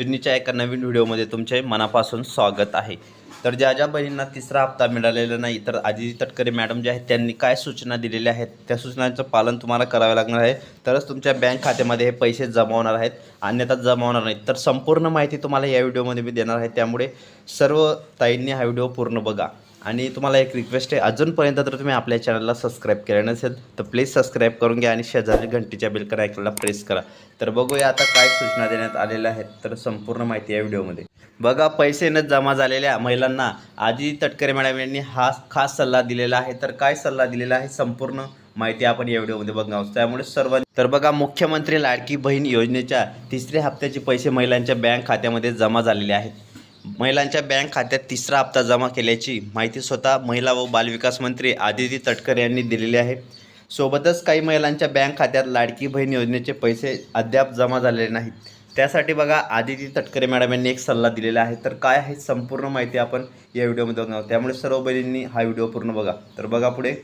योजनेच्या एका नवीन व्हिडिओमध्ये तुमचे मनापासून स्वागत आहे. तर ज्या ज्या बहिणींना तिसरा हप्ता मिळालेला नाही तर आदिती तटकरे मॅडम जे आहेत त्यांनी काय सूचना दिलेल्या आहेत त्या सूचनांचं पालन तुम्हाला करावं लागणार आहे. तरच तुमच्या बँक खात्यामध्ये हे पैसे जमा होणार आहेत. अन्यथा जमा होणार नाहीत. तर संपूर्ण माहिती तुम्हाला या व्हिडिओमध्ये मी देणार आहे. त्यामुळे सर्व ताईंनी हा व्हिडिओ पूर्ण बघा. आणि तुम्हाला एक रिक्वेस्ट आहे अजूनपर्यंत जर तुम्ही आपल्या चॅनलला सबस्क्राईब केलं नसेल तर प्लीज सबस्क्राईब करून घ्या आणि शेजारी घंटीच्या बेलकर ऐकला प्रेस करा. तर बघूया आता काय सूचना देण्यात आलेल्या आहेत तर संपूर्ण माहिती या व्हिडिओमध्ये बघा पैसे न जमा झालेल्या महिलांना आधी तटकरे मॅडम यांनी हा खास सल्ला दिलेला आहे. तर काय सल्ला दिलेला आहे संपूर्ण माहिती आपण या व्हिडिओमध्ये बघणार आहोत. त्यामुळे सर्व तर बघा मुख्यमंत्री लाडकी बहीण योजनेच्या तिसऱ्या हप्त्याचे पैसे महिलांच्या बँक खात्यामध्ये जमा झालेले आहेत. महिलांच्या बँक खात्यात तिसरा हप्ता जमा केल्याची माहिती स्वतः महिला व बालविकास मंत्री आदिती तटकर यांनी दिलेली आहे. सोबतच काही महिलांच्या बँक खात्यात लाडकी बहीण योजनेचे पैसे अद्याप जमा झालेले नाहीत. त्यासाठी बघा आदिती तटकरे मॅडम यांनी एक सल्ला दिलेला आहे. तर काय आहे संपूर्ण माहिती आपण या व्हिडिओमध्ये बघणार आहोत. त्यामुळे सर्व बहिणींनी हा व्हिडिओ पूर्ण बघा. तर बघा पुढे.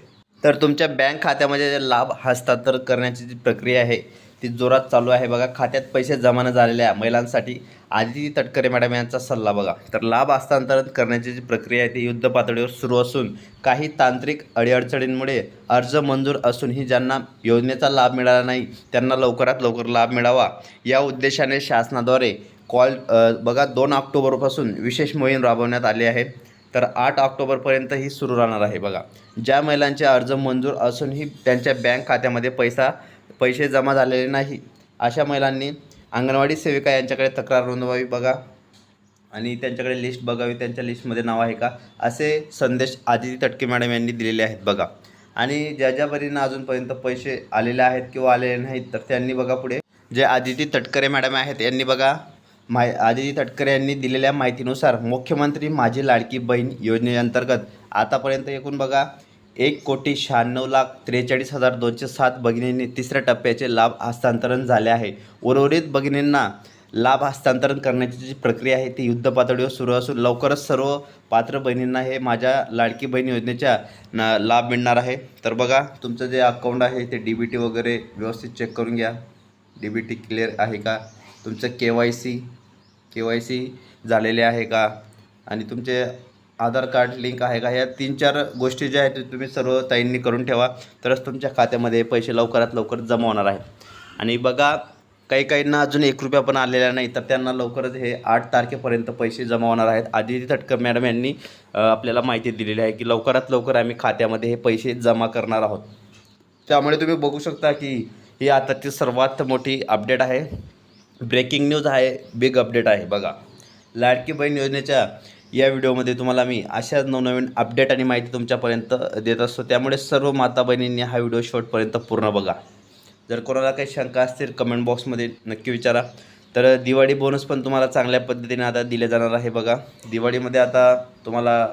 तर तुमच्या बँक खात्यामध्ये जे लाभ हस्तांतर करण्याची जी प्रक्रिया आहे ती जोरात चालू आहे. बघा खात्यात पैसे जमा न झालेल्या महिलांसाठी आदिती तटकरे मॅडम यांचा सल्ला बघा. तर लाभ हस्तांतरण करण्याची जी प्रक्रिया आहे ती युद्ध पातळीवर सुरू असून काही तांत्रिक अडीअडचणींमुळे अर्ज मंजूर असूनही ज्यांना योजनेचा लाभ मिळाला नाही त्यांना लवकरात लवकर लाभ मिळावा. या उद्देशाने शासनाद्वारे कॉल बघा दोन ऑक्टोबरपासून विशेष मोहीम राबवण्यात आली आहे. तर आठ ऑक्टोबरपर्यंत ही सुरू राहणार आहे बघा. ज्या महिलांचे अर्ज मंजूर असूनही त्यांच्या बँक खात्यामध्ये पैसा पैसे जमा झालेले नाही. अशा महिलांनी अंगणवाडी सेविका यांच्याकडे तक्रार नोंदवावी बघा. आणि त्यांच्याकडे लिस्ट बघावी. त्यांच्या लिस्टमध्ये नाव आहे का? असे संदेश आदिती तटके मॅडम यांनी दिलेले आहेत बघा. आणि ज्या ज्या परींना अजूनपर्यंत पैसे आलेले आहेत किंवा आलेले नाहीत तर त्यांनी बघा पुढे. जे आदिती तटकरे मॅडम आहेत यांनी बघा. माहि आदिती तटकरे यांनी दिलेल्या माहितीनुसार मुख्यमंत्री माझी लाडकी बहीण योजनेअंतर्गत आतापर्यंत एकूण बघा एक कोटी शहाण्णव लाख त्रेचाळीस हजार दोनशे सात भगिनींनी तिसऱ्या टप्प्याचे लाभ हस्तांतरण झाले आहे. उर्वरित भगिनींना लाभ हस्तांतरण करण्याची जी प्रक्रिया आहे ती युद्धपातळीवर सुरू असून लवकरच सर्व पात्र बहिणींना हे माझ्या लाडकी बहीण योजनेच्या न लाभ मिळणार आहे. तर बघा तुमचं जे अकाउंट आहे ते डी बी टी वगैरे व्यवस्थित चेक करून घ्या. डी बी टी क्लिअर आहे का? तुमचं K Y C K Y C झालेले आहे का? आणि तुमचे आधार कार्ड लिंक आहे का? ह्या तीन चार गोष्टी ज्या आहेत तुम्ही सर्व ताईंनी करून ठेवा. तरच तुमच्या खात्यामध्ये पैसे लवकरात लवकर जमा होणार आहे आणि बघा काही काहींना अजून एक रुपया पण आलेला नाही तर त्यांना लवकरच हे आठ तारखेपर्यंत पैसे जमा होणार आहेत. आदिती तटकर मॅडम यांनी आपल्याला माहिती दिलेली आहे की लवकरात लवकर आम्ही खात्यामध्ये हे पैसे जमा करणार आहोत. त्यामुळे तुम्ही बघू शकता की ही आताची सर्वात मोठी अपडेट आहे. ब्रेकिंग न्यूज आहे बिग अपडेट आहे बघा. लाडकी बहीण योजनेच्या या व्हिडिओमध्ये तुम्हाला मी अशा नवनवीन अपडेट आणि माहिती तुमच्यापर्यंत देत असतो. त्यामुळे सर्व माता बहिणींनी हा व्हिडिओ शेवटपर्यंत पूर्ण बघा. जर कोणाला काही शंका असतील कमेंट बॉक्समध्ये नक्की विचारा. तर दिवाळी बोनस पण तुम्हाला चांगल्या पद्धतीने आता दिले जाणार आहे बघा. दिवाळीमध्ये आता तुम्हाला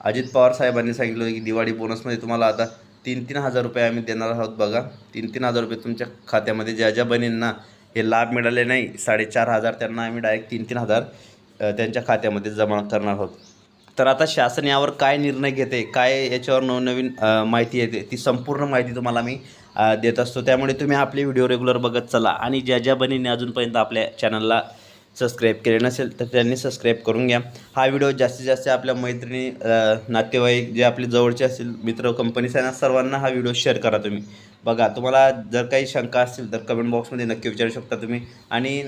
अजित पवार साहेबांनी सांगितलं होतं की दिवाळी बोनसमध्ये तुम्हाला आता तीन तीन हजार रुपये आम्ही देणार आहोत बघा. तीन तीन हजार रुपये तुमच्या खात्यामध्ये ज्या ज्या बहिणींना हे लाभ मिळाले नाही साडेचार हजार त्यांना आम्ही डायरेक्ट तीन तीन हजार त्यांच्या खात्यामध्ये जमा करणार आहोत. तर आता शासन यावर काय निर्णय घेते काय याच्यावर नवनवीन माहिती येते ती संपूर्ण माहिती तुम्हाला मी देत असतो. त्यामुळे तुम्ही आपले व्हिडिओ रेग्युलर बघत चला आणि ज्या ज्या बहिणींनी अजूनपर्यंत आपल्या चॅनलला सबस्क्राईब केले नसेल तर त्यांनी सबस्क्राईब करून घ्या. हा व्हिडिओ जास्तीत जास्त आपल्या मैत्रिणी नातेवाईक जे आपले जवळचे असतील मित्र कंपनीस आहे सर्वांना हा व्हिडिओ शेअर करा तुम्ही. बघा तुम्हाला जर काही शंका असतील तर कमेंट बॉक्समध्ये नक्की विचारू शकता तुम्ही. आणि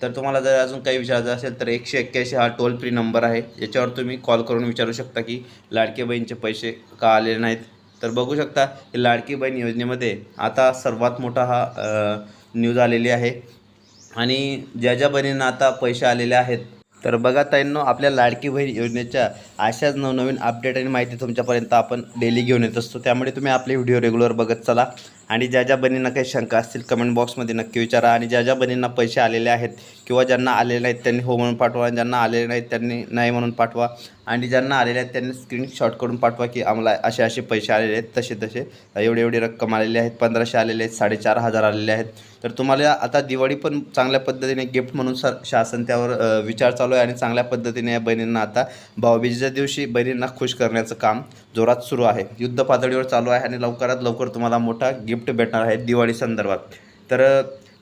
तर तुम्हाला जर अजून काही विचारायचं असेल तर एकशे एक्क्याऐंशी हा टोल फ्री नंबर आहे. याच्यावर तुम्ही कॉल करून विचारू शकता की लाडके बहीणचे पैसे का आलेले नाहीत. तर बघू शकता की लाडकी बहीण योजनेमध्ये आता सर्वात मोठा हा न्यूज आलेली आहे. आणि ज्या ज्या बहिणींना आता पैसे आलेले आहेत तर बघा ताईंनो आपल्या लाडकी बहीण योजनेच्या अशाच नवनवीन अपडेट आणि माहिती तुमच्यापर्यंत आपण डेली घेऊन येत असतो. त्यामुळे तुम्ही आपले व्हिडिओ रेग्युलर बघत चला. आणि ज्या ज्या बहिणींना काही शंका असतील कमेंट बॉक्समध्ये नक्की विचारा. आणि ज्या ज्या बहिणींना पैसे आलेले आहेत किंवा ज्यांना आलेले नाहीत त्यांनी हो म्हणून पाठवा. ज्यांना आलेले नाहीत त्यांनी नाही म्हणून पाठवा. आणि ज्यांना आलेले आहेत त्यांनी स्क्रीनशॉट करून पाठवा की आम्हाला असे असे पैसे आलेले आहेत तसे तसे. एवढे एवढे रक्कम आलेली आहेत पंधराशे आलेले आहेत साडेचार हजार आलेले आहेत. तर तुम्हाला आता दिवाळी पण चांगल्या पद्धतीने गिफ्ट म्हणून सर शासन त्यावर विचार चालू आहे आणि चांगल्या पद्धतीने या बहिणींना आता भाऊबीजेच्या दिवशी बहिणींना खुश करण्याचं काम जोरात सुरू आहे. युद्ध पातळीवर चालू आहे आणि लवकरात लवकर तुम्हाला मोठा गिफ्ट भेटणार आहे दिवाळी संदर्भात. तर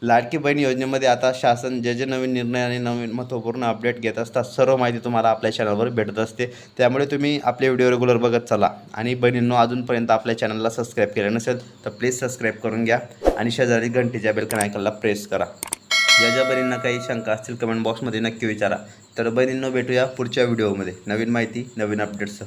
लाडकी बहीण योजनेमध्ये आता शासन जे जे नवीन निर्णय आणि नवीन महत्त्वपूर्ण अपडेट घेत असतात सर्व माहिती तुम्हाला आपल्या चॅनलवर भेटत असते. त्यामुळे तुम्ही आपले व्हिडिओ रेग्युलर बघत चला. आणि बहिणींनो अजूनपर्यंत आपल्या चॅनलला सबस्क्राईब केलं नसेल तर प्लीज सबस्क्राईब करून घ्या आणि शेजारी घंटीच्या बेलकन आयकनला प्रेस करा. ज्या ज्या बहिणींना काही शंका असतील कमेंट बॉक्समध्ये नक्की विचारा. तर बहिणींनो भेटूया पुढच्या व्हिडिओमध्ये नवीन माहिती नवीन अपडेट्ससह